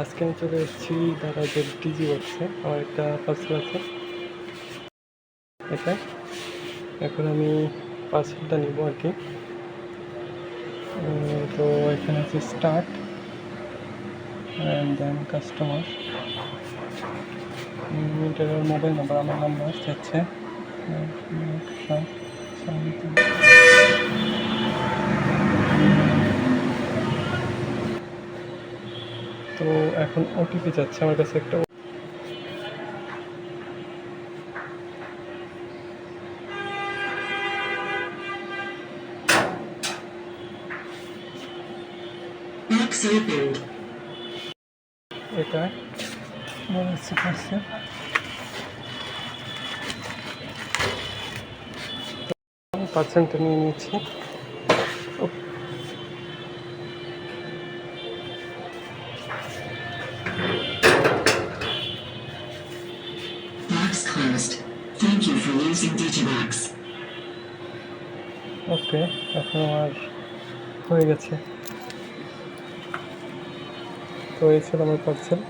আজকে আমি চলে এসেছি দারাজের ডিজি বক্সে আমার একটা পার্সেল আছে। এটা। এখন আমি পার্সেলটা নিব আর কি। তো এখানে আছে স্টার্ট অ্যান্ড দেন কাস্টমার এটার মোবাইল নাম্বার আমার নাম্বার যাচ্ছে তো এখন ওটিপি যাচ্ছে আমার কাছে একটা পার্সেন্টটা নিয়ে নিয়েছি। Box closed. Thank you for using Digibox. ওকে এখন আমার হয়ে গেছে তো এই ছিল আমার পার্সেল